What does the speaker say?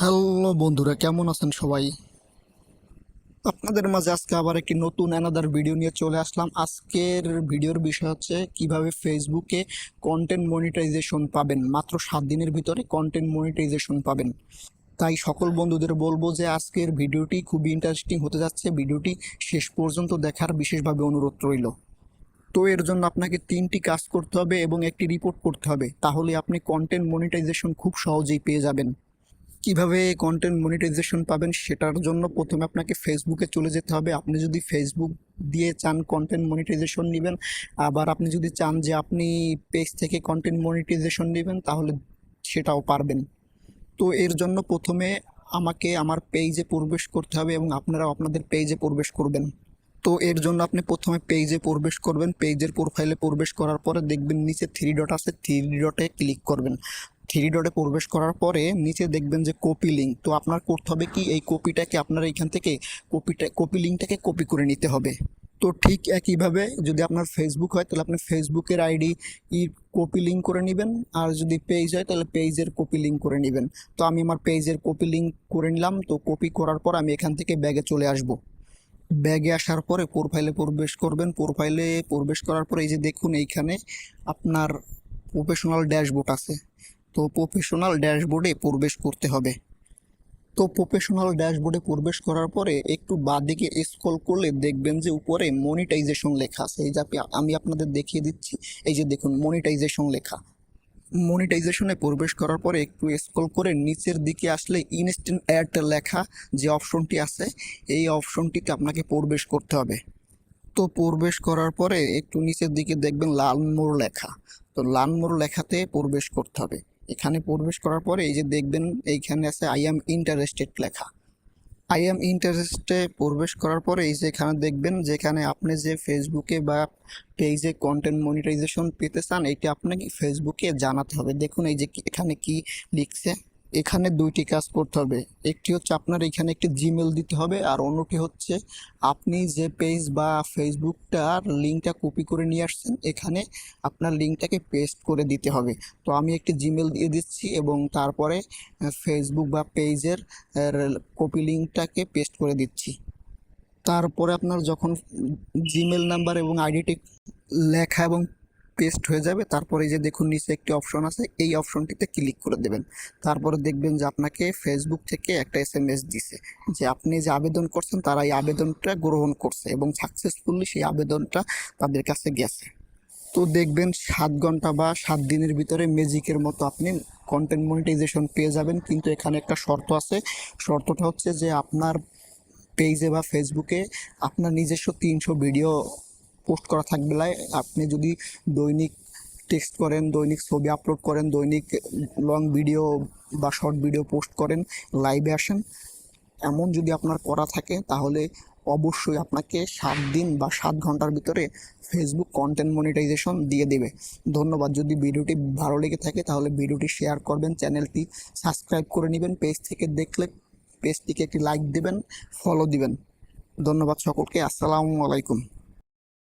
Hello বন্ধুরা, কেমন আছেন সবাই? আপনাদের মাঝে আজকে আবার একটি নতুন অ্যানাদার ভিডিও নিয়ে চলে আসলাম। আজকের ভিডিওর বিষয় হচ্ছে কীভাবে ফেসবুকে কন্টেন্ট মনিটাইজেশন পাবেন। মাত্র সাত দিনের ভিতরে কন্টেন্ট মনিটাইজেশন পাবেন। তাই সকল বন্ধুদের বলব যে আজকের ভিডিওটি খুবই ইন্টারেস্টিং হতে যাচ্ছে। ভিডিওটি শেষ পর্যন্ত দেখার বিশেষভাবে অনুরোধ রইল। তো এর জন্য আপনাকে তিনটি কাজ করতে হবে এবং একটি রিপোর্ট করতে হবে। তাহলে আপনি কন্টেন্ট মনিটাইজেশন খুব সহজেই পেয়ে যাবেন। কীভাবে কন্টেন্ট মনিটাইজেশন পাবেন সেটার জন্য প্রথমে আপনাকে ফেসবুকে চলে যেতে হবে। আপনি যদি ফেসবুক দিয়ে চান কন্টেন্ট মনিটাইজেশন নেবেন, আবার আপনি যদি চান যে আপনি পেজ থেকে কন্টেন্ট মনিটাইজেশন নেবেন, তাহলে সেটাও পারবেন। তো এর জন্য প্রথমে আমাকে আমার পেজে প্রবেশ করতে হবে এবং আপনারাও আপনাদের পেজে প্রবেশ করবেন। তো এর জন্য আপনি প্রথমে পেজে প্রবেশ করবেন। পেজের প্রোফাইলে প্রবেশ করার পরে দেখবেন নিচে থ্রি ডট আছে। থ্রি ডটে ক্লিক করবেন। থ্রি ডটে প্রবেশ করার পরে নিচে দেখবেন যে কপি লিঙ্ক তো আপনার করতে হবে কি? এই কপিটাকে আপনার এইখান থেকে কপিটা কপি লিঙ্কটাকে কপি করে নিতে হবে। তো ঠিক একইভাবে যদি আপনার ফেসবুক হয়, তাহলে আপনি ফেসবুকের আইডি ই কপি লিঙ্ক করে নেবেন। আর যদি পেজ হয়, তাহলে পেজের কপি লিঙ্ক করে নেবেন। তো আমি আমার পেজের কপি লিঙ্ক করে নিলাম। তো কপি করার পর আমি এখান থেকে ব্যাগে চলে আসব। ব্যাগে আসার পরে প্রোফাইলে প্রবেশ করবেন। প্রোফাইলে প্রবেশ করার পরে এই যে দেখুন, এইখানে আপনার প্রফেশনাল ড্যাশবোর্ড আছে। তো প্রফেশনাল ড্যাশবোর্ডে প্রবেশ করতে হবে। তো প্রফেশনাল ড্যাশবোর্ডে প্রবেশ করার পরে একটু বাঁদিকে স্ক্রল করলে দেখবেন যে উপরে মনিটাইজেশন লেখা আছে। এই যে আমি আপনাদের দেখিয়ে দিচ্ছি। এই যে দেখুন মনিটাইজেশন লেখা। মনিটাইজেশনে প্রবেশ করার পরে একটু স্ক্রল করে নিচের দিকে আসলে ইনস্ট্যান্ট অ্যাড লেখা যে অপশনটি আছে, এই অপশনটিতে আপনাকে প্রবেশ করতে হবে। তো প্রবেশ করার পরে একটু নিচের দিকে দেখবেন লাল মোড় লেখা। তো লাল মোড় লেখাতে প্রবেশ করতে হবে। এখানে প্রবেশ করার পরে এই যে দেখবেন এইখানে আছে আই এম ইন্টারেস্টেড লেখা। আই এম ইন্টারেস্টে প্রবেশ করার পরে এই যে এখানে দেখবেন যেখানে আপনি যে ফেসবুকে বা পেজে কন্টেন্ট মনিটাইজেশন পেতে চান এইটা আপনাকে ফেসবুকে জানাতে হবে। দেখুন এই যে এখানে কি লিখছে। এখানে দুইটি কাজ করতে হবে। একটি হচ্ছে আপনার এখানে একটি জিমেল দিতে হবে আর অন্যটি হচ্ছে আপনি যে পেজ বা ফেসবুকটার লিঙ্কটা কপি করে নিয়ে আসছেন, এখানে আপনার লিঙ্কটাকে পেস্ট করে দিতে হবে। তো আমি একটি জিমেল দিয়ে দিচ্ছি এবং তারপরে ফেসবুক বা পেজের কপি লিঙ্কটাকে পেস্ট করে দিচ্ছি। তারপরে আপনার যখন জিমেল নাম্বার এবং আইডিটি লেখা এবং পেস্ট হয়ে যাবে। তারপরে যে দেখুন, নিচে একটি অপশন আছে। এই অপশনটিতে ক্লিক করে দেবেন। তারপরে দেখবেন যে আপনাকে ফেসবুক থেকে একটা এস এম এস দিছে যে আপনি যে আবেদন করছেন, তারা এই আবেদনটা গ্রহণ করছে এবং সাকসেসফুলি সেই আবেদনটা তাদের কাছে গেছে। তো দেখবেন সাত ঘণ্টা বা সাত দিনের ভিতরে ম্যাজিকের মতো আপনি কন্টেন্ট মনিটাইজেশন পেয়ে যাবেন। কিন্তু এখানে একটা শর্ত আছে। শর্তটা হচ্ছে যে আপনার পেজে বা ফেসবুকে আপনার নিজস্ব তিনশো ভিডিও পোস্ট করা থাকবে আপনি যদি দৈনিক টেক্সট করেন, দৈনিক ছবি আপলোড করেন, দৈনিক লং ভিডিও বা শর্ট ভিডিও পোস্ট করেন লাইভে আসেন, এমন যদি আপনার করা থাকে, তাহলে অবশ্যই আপনাকে সাত দিন বা সাত ঘণ্টার ভিতরে ফেসবুক কন্টেন্ট মনিটাইজেশন দিয়ে দেবে। ধন্যবাদ। যদি ভিডিওটি ভালো লেগে থাকে, তাহলে ভিডিওটি শেয়ার করবেন, চ্যানেলটি সাবস্ক্রাইব করে নেবেন পেজ থেকে দেখলে পেজটিকে একটি লাইক দেবেন ফলো দিবেন। ধন্যবাদ সকলকে। আসসালামু আলাইকুম।